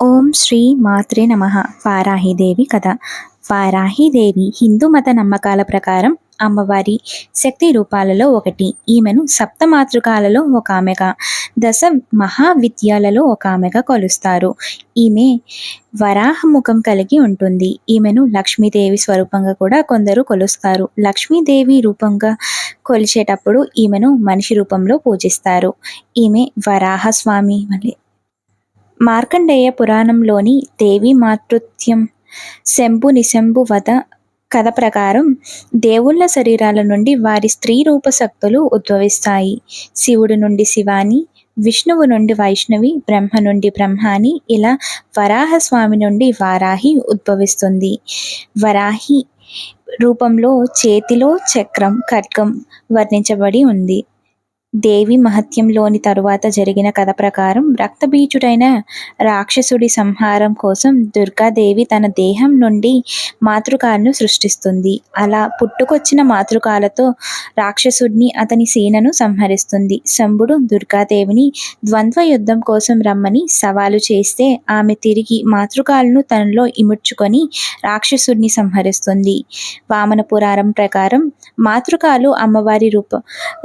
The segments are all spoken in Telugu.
ఓం శ్రీ మాత్రే నమ. వారాహిదేవి కథ. వారాహిదేవి హిందూ మత నమ్మకాల ప్రకారం అమ్మవారి శక్తి రూపాలలో ఒకటి. ఈమెను సప్త మాతృకాలలో ఒక ఆమెగా దశ మహావిద్యాలలో ఒక ఆమెగా కొలుస్తారు. ఈమె వరాహ ముఖం కలిగి ఉంటుంది. ఈమెను లక్ష్మీదేవి స్వరూపంగా కూడా కొందరు కొలుస్తారు. లక్ష్మీదేవి రూపంగా కొలిచేటప్పుడు ఈమెను మనిషి రూపంలో పూజిస్తారు. ఈమె వరాహస్వామి వలె మార్కండేయ పురాణంలోని దేవి మాతృత్యం శంభు నిశంభు వధ కథ ప్రకారం దేవుళ్ళ శరీరాల నుండి వారి స్త్రీ రూప శక్తులు ఉద్భవిస్తాయి. శివుడు నుండి శివాని విష్ణువు నుండి వైష్ణవి బ్రహ్మ నుండి బ్రహ్మాని ఇలా వరాహస్వామి నుండి వారాహి ఉద్భవిస్తుంది. వరాహి రూపంలో చేతిలో చక్రం ఖడ్గం వర్ణించబడి ఉంది. దేవి మహత్యంలోని తరువాత జరిగిన కథ ప్రకారం రక్తబీజుడైన రాక్షసుడి సంహారం కోసం దుర్గాదేవి తన దేహం నుండి మాతృకాలను సృష్టిస్తుంది. అలా పుట్టుకొచ్చిన మాతృకాలతో రాక్షసుడిని అతని సేనను సంహరిస్తుంది. శంభుడు దుర్గాదేవిని ద్వంద్వ యుద్ధం కోసం రమ్మని సవాలు చేస్తే ఆమె తిరిగి మాతృకాలను తనలో ఇముడ్చుకొని రాక్షసుడిని సంహరిస్తుంది. వామన పురాణం ప్రకారం మాతృకాలు అమ్మవారి రూప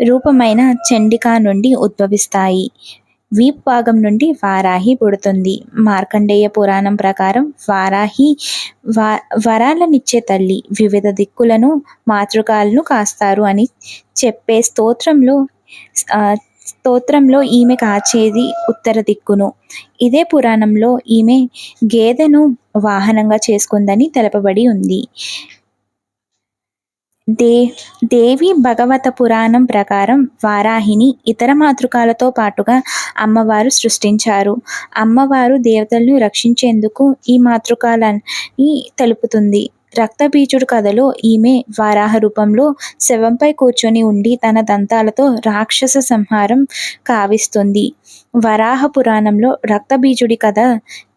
రూపమైన చండికా నుండి ఉద్భవిస్తాయి. వీప్ భాగం నుండి వారాహి పుడుతుంది. మార్కండేయ పురాణం ప్రకారం వారాహి వా వరాలనిచ్చే తల్లి వివిధ దిక్కులను మాతృకాలను కాస్తారు అని చెప్పే స్తోత్రంలో స్తోత్రంలో ఈమె కాచేది ఉత్తర దిక్కును. ఇదే పురాణంలో ఈమె గేదెను వాహనంగా చేసుకుందని తెలపబడి ఉంది. దే దేవి భగవత పురాణం ప్రకారం వారాహిని ఇతర మాతృకాలతో పాటుగా అమ్మవారు సృష్టించారు. అమ్మవారు దేవతలను రక్షించేందుకు ఈ మాతృకాలని తెలుపుతుంది. రక్తబీజుడు కథలో ఈమె వారాహ రూపంలో శవంపై కూర్చొని ఉండి తన దంతాలతో రాక్షస సంహారం కావిస్తుంది. వరాహ పురాణంలో రక్తబీజుడి కథ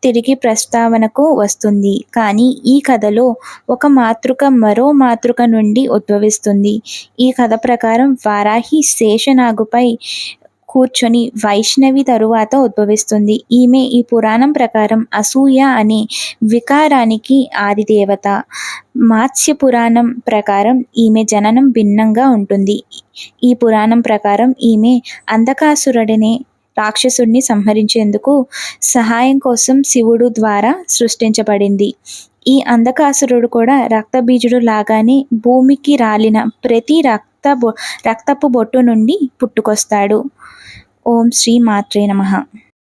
తిరిగి ప్రస్తావనకు వస్తుంది. కానీ ఈ కథలో ఒక మాతృక మరో మాతృక నుండి ఉద్భవిస్తుంది. ఈ కథ ప్రకారం వారాహి శేషనాగుపై కూర్చొని వైష్ణవి తరువాత ఉద్భవిస్తుంది. ఈమె ఈ పురాణం ప్రకారం అసూయ అనే వికారానికి ఆదిదేవత. మాత్స్య పురాణం ప్రకారం ఈమె జననం భిన్నంగా ఉంటుంది. ఈ పురాణం ప్రకారం ఈమె అంధకాసురుడినే రాక్షసుడిని సంహరించేందుకు సహాయం కోసం శివుడు ద్వారా సృష్టించబడింది. ఈ అంధకాసురుడు కూడా రక్తబీజుడు లాగానే భూమికి రాలిన ప్రతి రక్ రక్త రక్తపు బొట్టు నుండి పుట్టుకొస్తాడు. ఓం శ్రీ మాత్రే నమ.